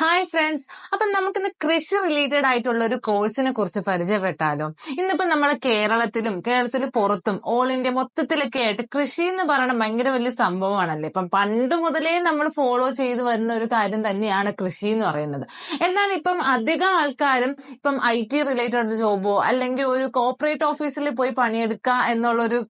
Hi friends അപ്പൊ നമുക്കിന്ന് കൃഷി റിലേറ്റഡ് ആയിട്ടുള്ള ഒരു കോഴ്സിനെ കുറിച്ച് പരിചയപ്പെട്ടാലോ? ഇന്നിപ്പോ നമ്മുടെ കേരളത്തിലും കേരളത്തിന് പുറത്തും ഓൾ ഇന്ത്യ മൊത്തത്തിലൊക്കെ ആയിട്ട് കൃഷി എന്ന് പറയുന്ന ഭയങ്കര വലിയ സംഭവമാണല്ലേ? ഇപ്പം പണ്ട് മുതലേ നമ്മൾ ഫോളോ ചെയ്തു വരുന്ന ഒരു കാര്യം തന്നെയാണ് കൃഷി എന്ന് പറയുന്നത്. എന്നാൽ ഇപ്പം അധികം ആൾക്കാരും ഇപ്പം ഐ ടി റിലേറ്റഡ് ജോബോ അല്ലെങ്കിൽ ഒരു കോർപ്പറേറ്റ് ഓഫീസിൽ പോയി പണിയെടുക്കുക എന്നുള്ള ഒരു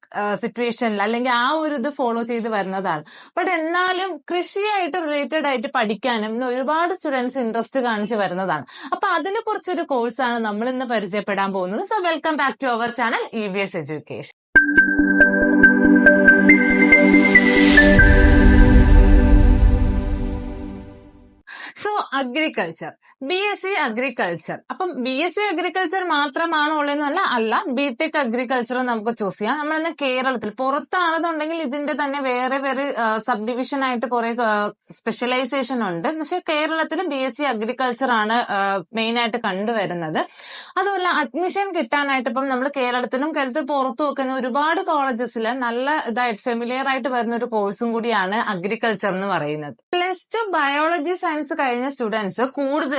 സിറ്റുവേഷനിൽ അല്ലെങ്കിൽ ആ ഒരു ഇത് ഫോളോ ചെയ്ത് വരുന്നതാണ്. ബട്ട് എന്നാലും കൃഷിയായിട്ട് റിലേറ്റഡ് ആയിട്ട് പഠിക്കാനും ഒരുപാട് സ്റ്റുഡൻസ് ഇൻട്രസ്റ്റ് കാണിച്ച് വരുന്നതാണ്. അപ്പൊ അതിനെ കുറിച്ചൊരു കോഴ്സാണ് നമ്മൾ ഇന്ന് പരിചയപ്പെടാൻ പോകുന്നത്. So welcome back to our channel E B S education so agriculture B S C agriculture അപ്പം ബി എസ് സി അഗ്രികൾച്ചർ മാത്രമാണോ ഉള്ളതെന്നല്ല അല്ല ബി ടെക് അഗ്രികൾച്ചർ നമുക്ക് ചൂസ് ചെയ്യാം. നമ്മൾ ഇന്ന് കേരളത്തിൽ പുറത്താണെന്നുണ്ടെങ്കിൽ ഇതിന്റെ തന്നെ വേറെ വേറെ സബ് ഡിവിഷൻ ആയിട്ട് കുറെ സ്പെഷ്യലൈസേഷൻ ഉണ്ട്. പക്ഷെ കേരളത്തിൽ ബി എസ് സി അഗ്രികൾച്ചർ ആണ് മെയിൻ ആയിട്ട് കണ്ടുവരുന്നത്. അതുമല്ല അഡ്മിഷൻ കിട്ടാനായിട്ട് ഇപ്പം നമ്മൾ കേരളത്തിലും കേരളത്തിൽ പുറത്തു വെക്കുന്ന ഒരുപാട് കോളേജസിൽ നല്ല ഇതായിട്ട് ഫെമിലിയർ ആയിട്ട് വരുന്ന ഒരു കോഴ്സും കൂടിയാണ് അഗ്രികൾച്ചർ എന്ന് പറയുന്നത്. പ്ലസ് ടു ബയോളജി സയൻസ് കഴിഞ്ഞ സ്റ്റുഡൻസ്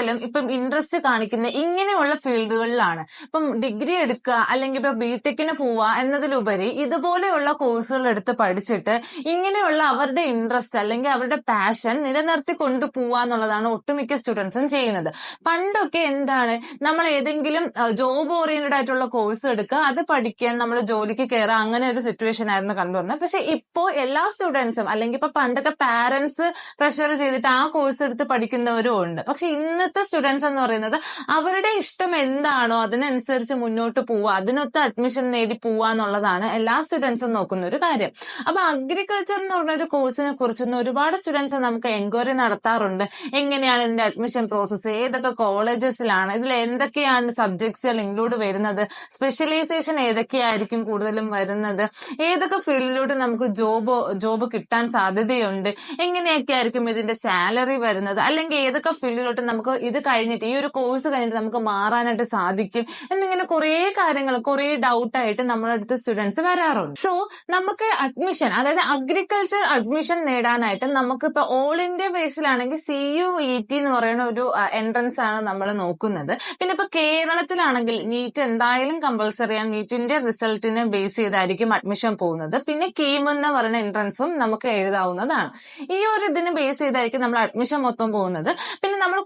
കൂടുതലും ഇപ്പം ഇൻട്രസ്റ്റ് കാണിക്കുന്ന ഇങ്ങനെയുള്ള ഫീൽഡുകളിലാണ്. ഇപ്പം ഡിഗ്രി എടുക്കുക അല്ലെങ്കിൽ ഇപ്പൊ ബിടെക്കിന് പോവുക എന്നതിലുപരി ഇതുപോലെയുള്ള കോഴ്സുകൾ എടുത്ത് പഠിച്ചിട്ട് ഇങ്ങനെയുള്ള അവരുടെ ഇൻട്രസ്റ്റ് അല്ലെങ്കിൽ അവരുടെ പാഷൻ നിലനിർത്തി കൊണ്ടുപോവുക എന്നുള്ളതാണ് ഒട്ടുമിക്ക സ്റ്റുഡൻസും ചെയ്യുന്നത്. പണ്ടൊക്കെ എന്താണ്? നമ്മൾ ഏതെങ്കിലും ജോബ് ഓറിയന്റഡ് ആയിട്ടുള്ള കോഴ്സ് എടുക്കുക അത് പഠിക്കാൻ നമ്മൾ ജോലിക്ക് കയറുക അങ്ങനെ ഒരു സിറ്റുവേഷൻ ആയിരുന്നു കണ്ടുവരുന്നത്. പക്ഷെ ഇപ്പോ എല്ലാ സ്റ്റുഡൻസും അല്ലെങ്കിൽ ഇപ്പൊ പണ്ടൊക്കെ പാരന്റ്സ് പ്രഷർ ചെയ്തിട്ട് ആ കോഴ്സ് എടുത്ത് പഠിക്കുന്നവരും ഉണ്ട്. പക്ഷെ ഇന്നത്തെ സ്റ്റുഡൻസ് എന്ന് പറയുന്നത് അവരുടെ ഇഷ്ടം എന്താണോ അതിനനുസരിച്ച് മുന്നോട്ട് പോവുക. അതിനൊത്ത് അഡ്മിഷൻ നേടി പോവുക എന്നുള്ളതാണ് എല്ലാ സ്റ്റുഡൻസും നോക്കുന്ന ഒരു കാര്യം. അപ്പൊ അഗ്രികൾച്ചർ എന്ന് പറഞ്ഞ ഒരു കോഴ്സിനെ കുറിച്ചൊന്നും ഒരുപാട് സ്റ്റുഡൻസ് നമുക്ക് എൻക്വയറി നടത്താറുണ്ട്. എങ്ങനെയാണ് ഇതിന്റെ അഡ്മിഷൻ പ്രോസസ്സ് ഏതൊക്കെ കോളേജസിലാണ് ഇതിൽ എന്തൊക്കെയാണ് സബ്ജക്ട്സുകൾ ഇൻക്ലൂഡ് വരുന്നത്? സ്പെഷ്യലൈസേഷൻ ഏതൊക്കെയായിരിക്കും കൂടുതലും വരുന്നത്? ഏതൊക്കെ ഫീൽഡിലൂടെ നമുക്ക് ജോബ് ജോബ് കിട്ടാൻ സാധ്യതയുണ്ട്? എങ്ങനെയൊക്കെ ആയിരിക്കും ഇതിന്റെ സാലറി വരുന്നത്? അല്ലെങ്കിൽ ഏതൊക്കെ ഫീൽഡിലോട്ട് നമുക്ക് ഇത് കഴിഞ്ഞിട്ട് ഈ ഒരു കോഴ്സ് കഴിഞ്ഞിട്ട് നമുക്ക് മാറാനായിട്ട് സാധിക്കും എന്നിങ്ങനെ കുറെ കാര്യങ്ങൾ കുറെ ഡൗട്ട് ആയിട്ട് നമ്മുടെ അടുത്ത് സ്റ്റുഡൻസ് വരാറുണ്ട്. സോ നമുക്ക് അഡ്മിഷൻ അതായത് അഗ്രികൾച്ചർ അഡ്മിഷൻ നേടാനായിട്ട് നമുക്ക് ഇപ്പൊ ഓൾ ഇന്ത്യ ബേസിലാണെങ്കിൽ സി യു ഇ ടി എന്ന് പറയുന്ന ഒരു എൻട്രൻസ് ആണ് നമ്മൾ നോക്കുന്നത്. പിന്നെ ഇപ്പൊ കേരളത്തിലാണെങ്കിൽ നീറ്റ് എന്തായാലും കമ്പൾസറി ആണ്. നീറ്റിന്റെ റിസൾട്ടിനെ ബേസ് ചെയ്തായിരിക്കും അഡ്മിഷൻ പോകുന്നത്. പിന്നെ കീം എന്ന് പറയുന്ന എൻട്രൻസും നമുക്ക് എഴുതാവുന്നതാണ്. ഈ ഒരു ഇതിനെ ബേസ് ചെയ്തായിരിക്കും നമ്മൾ അഡ്മിഷൻ മൊത്തം പോകുന്നത്. പിന്നെ നമ്മൾ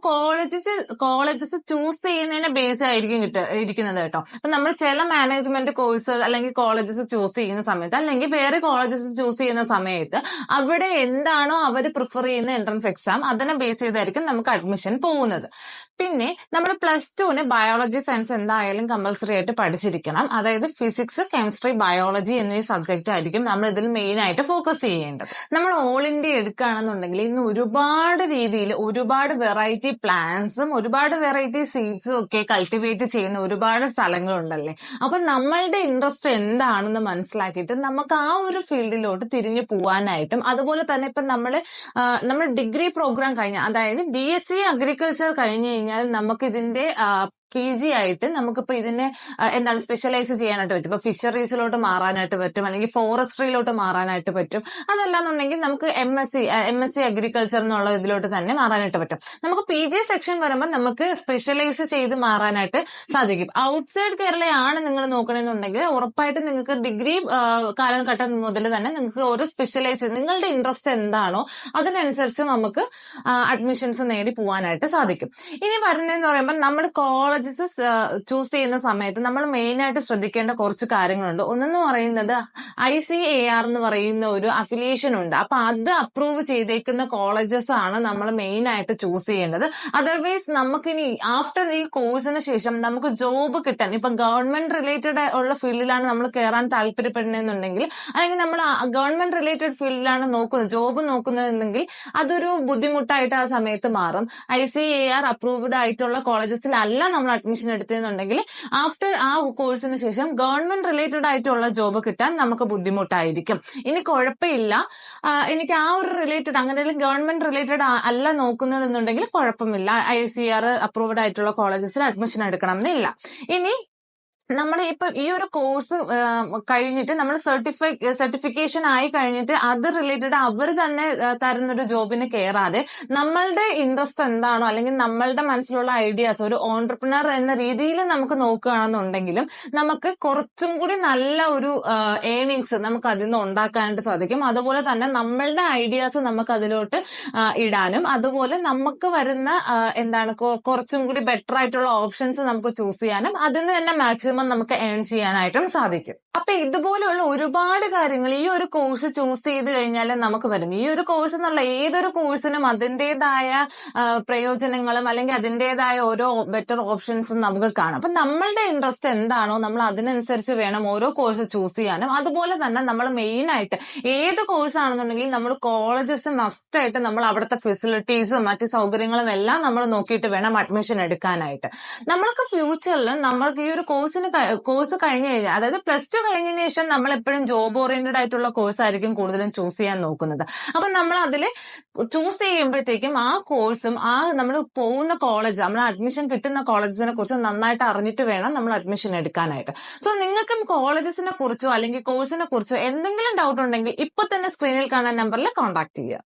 കോളേജസ് കോളേജസ് ചൂസ് ചെയ്യുന്നതിനെ ബേസ് ആയിരിക്കും കിട്ട ഇരിക്കുന്നത് കേട്ടോ. അപ്പൊ നമ്മൾ ചില മാനേജ്മെന്റ് കോഴ്സ് അല്ലെങ്കിൽ കോളേജസ് ചൂസ് ചെയ്യുന്ന സമയത്ത് അല്ലെങ്കിൽ വേറെ കോളേജസ് ചൂസ് ചെയ്യുന്ന സമയത്ത് അവിടെ എന്താണോ അവർ പ്രിഫർ ചെയ്യുന്ന എൻട്രൻസ് എക്സാം അതിനെ ബേസ് ചെയ്തായിരിക്കും നമുക്ക് അഡ്മിഷൻ പോകുന്നത്. പിന്നെ നമ്മൾ പ്ലസ് ടുവിന് ബയോളജി സയൻസ് എന്തായാലും കമ്പൽസറി ആയിട്ട് പഠിച്ചിരിക്കണം. അതായത് ഫിസിക്സ് കെമിസ്ട്രി ബയോളജി എന്നീ സബ്ജക്റ്റ് ആയിരിക്കും നമ്മൾ ഇതിൽ മെയിൻ ആയിട്ട് ഫോക്കസ് ചെയ്യേണ്ടത്. നമ്മൾ ഓൾ ഇന്ത്യ എടുക്കുകയാണെന്നുണ്ടെങ്കിൽ ഇന്ന് ഒരുപാട് രീതിയിൽ ഒരുപാട് വെറൈറ്റി പ്ലാന്റ്സും ഒരുപാട് വെറൈറ്റി സീഡ്സും ഒക്കെ കൾട്ടിവേറ്റ് ചെയ്യുന്ന ഒരുപാട് സ്ഥലങ്ങളുണ്ടല്ലേ? അപ്പൊ നമ്മളുടെ ഇൻട്രസ്റ്റ് എന്താണെന്ന് മനസ്സിലാക്കിയിട്ട് നമുക്ക് ആ ഒരു ഫീൽഡിലോട്ട് തിരിഞ്ഞു പോകാനായിട്ടും അതുപോലെ തന്നെ ഇപ്പൊ നമ്മൾ നമ്മൾ ഡിഗ്രി പ്രോഗ്രാം കഴിഞ്ഞ അതായത് ബി എസ് സി അഗ്രികൾച്ചർ കഴിഞ്ഞു കഴിഞ്ഞാൽ നമുക്ക് ഇതിന്റെ പി ജി ആയിട്ട് നമുക്കിപ്പോ ഇതിനെ എന്താണ് സ്പെഷ്യലൈസ് ചെയ്യാനായിട്ട് പറ്റും. ഇപ്പൊ ഫിഷറീസിലോട്ട് മാറാനായിട്ട് പറ്റും. അല്ലെങ്കിൽ ഫോറസ്ട്രിയിലോട്ട് മാറാനായിട്ട് പറ്റും. അതല്ലാന്നുണ്ടെങ്കിൽ നമുക്ക് M S C M S C agriculture എന്നുള്ള ഇതിലോട്ട് തന്നെ മാറാനായിട്ട് പറ്റും. നമുക്ക് പി ജി സെക്ഷൻ വരുമ്പോൾ നമുക്ക് സ്പെഷ്യലൈസ് ചെയ്ത് മാറാനായിട്ട് സാധിക്കും. ഔട്ട്സൈഡ് കേരളയാണ് നിങ്ങൾ നോക്കണമെന്നുണ്ടെങ്കിൽ ഉറപ്പായിട്ടും നിങ്ങൾക്ക് ഡിഗ്രി കാലഘട്ടം മുതൽ തന്നെ നിങ്ങൾക്ക് ഒരു സ്പെഷ്യലൈസ് നിങ്ങളുടെ ഇൻട്രസ്റ്റ് എന്താണോ അതിനനുസരിച്ച് നമുക്ക് അഡ്മിഷൻസ് നേടി പോകാനായിട്ട് സാധിക്കും. ഇനി വരുന്നതെന്ന് പറയുമ്പോൾ നമ്മൾ കോളേജസ് ചൂസ് ചെയ്യുന്ന സമയത്ത് നമ്മൾ മെയിൻ ആയിട്ട് ശ്രദ്ധിക്കേണ്ട കുറച്ച് കാര്യങ്ങളുണ്ട്. ഒന്നെന്ന് പറയുന്നത് ഐ സി എ ആർ എന്ന് പറയുന്ന ഒരു അഫിലിയേഷൻ ഉണ്ട്. അപ്പൊ അത് അപ്രൂവ് ചെയ്തേക്കുന്ന കോളേജസ് ആണ് നമ്മൾ മെയിൻ ആയിട്ട് ചൂസ് ചെയ്യേണ്ടത്. അതർവൈസ് നമുക്കിനി ആഫ്റ്റർ ഈ കോഴ്സിന് ശേഷം നമുക്ക് ജോബ് കിട്ടാൻ ഇപ്പൊ ഗവൺമെന്റ് റിലേറ്റഡ് ഉള്ള ഫീൽഡിലാണ് നമ്മൾ കയറാൻ താല്പര്യപ്പെടുന്നതെന്നുണ്ടെങ്കിൽ അല്ലെങ്കിൽ നമ്മൾ ഗവൺമെന്റ് റിലേറ്റഡ് ഫീൽഡിലാണ് നോക്കുന്നത് ജോബ് നോക്കുന്നതെങ്കിൽ അതൊരു ബുദ്ധിമുട്ടായിട്ട് ആ സമയത്ത് മാറും. I C A R approved ആയിട്ടുള്ള കോളേജസിലല്ല നമ്മൾ അഡ്മിഷൻ എടുത്തെന്നുണ്ടെങ്കിൽ ആഫ്റ്റർ ആ കോഴ്സിന് ശേഷം ഗവൺമെന്റ് റിലേറ്റഡ് ആയിട്ടുള്ള ജോബ് കിട്ടാൻ നമുക്ക് ബുദ്ധിമുട്ടായിരിക്കും. ഇനി കുഴപ്പമില്ല. എനിക്ക് ആ ഒരു റിലേറ്റഡ് അങ്ങനെ ഗവൺമെന്റ് റിലേറ്റഡ് അല്ല നോക്കുന്നതെന്നുണ്ടെങ്കിൽ കുഴപ്പമില്ല. ഐ സി ആർ അപ്രൂവ്ഡ് ആയിട്ടുള്ള കോളേജസിൽ അഡ്മിഷൻ എടുക്കണം എന്നില്ല. ഇനി നമ്മൾ ഇപ്പൊ ഈ ഒരു കോഴ്സ് കഴിഞ്ഞിട്ട് നമ്മൾ സർട്ടിഫൈ സർട്ടിഫിക്കേഷൻ ആയി കഴിഞ്ഞിട്ട് അത് റിലേറ്റഡ് അവർ തന്നെ തരുന്നൊരു ജോബിന് കയറാതെ നമ്മളുടെ ഇൻട്രസ്റ്റ് എന്താണോ അല്ലെങ്കിൽ നമ്മളുടെ മനസ്സിലുള്ള ഐഡിയാസ് ഒരു ഓൺടർപ്രണർ എന്ന രീതിയിൽ നമുക്ക് നോക്കുകയാണെന്നുണ്ടെങ്കിലും നമുക്ക് കുറച്ചും കൂടി നല്ല ഒരു ഏണിങ്സ് നമുക്ക് അതിൽ നിന്ന് ഉണ്ടാക്കാനായിട്ട് സാധിക്കും. അതുപോലെ തന്നെ നമ്മളുടെ ഐഡിയാസ് നമുക്ക് അതിലോട്ട് ഇടാനും അതുപോലെ നമുക്ക് വരുന്ന എന്താണ് കുറച്ചും കൂടി ബെറ്റർ ആയിട്ടുള്ള ഓപ്ഷൻസ് നമുക്ക് ചൂസ് ചെയ്യാനും അതിൽ നിന്ന് തന്നെ മാക്സിമം നമുക്ക് ഏൺ ചെയ്യാനായിട്ടും സാധിക്കും. അപ്പൊ ഇതുപോലെയുള്ള ഒരുപാട് കാര്യങ്ങൾ ഈ ഒരു കോഴ്സ് ചൂസ് ചെയ്ത് കഴിഞ്ഞാൽ നമുക്ക് വരും ഈ ഒരു കോഴ്സ് എന്നുള്ള ഏതൊരു കോഴ്സിനും അതിന്റെതായ പ്രയോജനങ്ങളും അല്ലെങ്കിൽ അതിന്റെതായ ഓരോ ബെറ്റർ ഓപ്ഷൻസും നമുക്ക് കാണാം. അപ്പൊ നമ്മളുടെ ഇൻട്രസ്റ്റ് എന്താണോ നമ്മൾ അതിനനുസരിച്ച് വേണം ഓരോ കോഴ്സ് ചൂസ് ചെയ്യാനും. അതുപോലെ തന്നെ നമ്മൾ മെയിൻ ആയിട്ട് ഏത് കോഴ്സ് ആണെന്നുണ്ടെങ്കിൽ നമ്മൾ കോളേജസ് മസ്റ്റ് ആയിട്ട് നമ്മൾ അവിടുത്തെ ഫെസിലിറ്റീസും മറ്റ് സൗകര്യങ്ങളും എല്ലാം നമ്മൾ നോക്കിയിട്ട് വേണം അഡ്മിഷൻ എടുക്കാനായിട്ട്. നമ്മൾക്ക് ഫ്യൂച്ചറിൽ നമ്മൾക്ക് ഈ ഒരു കോഴ്സിന് കോഴ്സ് കഴിഞ്ഞു കഴിഞ്ഞാൽ അതായത് പ്ലസ് ടു കഴിഞ്ഞതിന് ശേഷം നമ്മൾ എപ്പോഴും ജോബ് ഓറിയന്റഡ് ആയിട്ടുള്ള കോഴ്സ് ആയിരിക്കും കൂടുതലും ചൂസ് ചെയ്യാൻ നോക്കുന്നത്. അപ്പൊ നമ്മൾ അതിൽ ചൂസ് ചെയ്യുമ്പോഴത്തേക്കും ആ കോഴ്സും ആ നമ്മൾ പോകുന്ന കോളേജ് നമ്മൾ അഡ്മിഷൻ കിട്ടുന്ന കോളേജസിനെ കുറിച്ച് നന്നായിട്ട് അറിഞ്ഞിട്ട് വേണം നമ്മൾ അഡ്മിഷൻ എടുക്കാനായിട്ട്. സോ നിങ്ങൾക്കും കോളേജസിനെ കുറിച്ചോ അല്ലെങ്കിൽ കോഴ്സിനെ കുറിച്ചോ എന്തെങ്കിലും ഡൗട്ട് ഉണ്ടെങ്കിൽ ഇപ്പൊ തന്നെ സ്ക്രീനിൽ കാണുന്ന നമ്പറിൽ കോൺടാക്ട് ചെയ്യുക.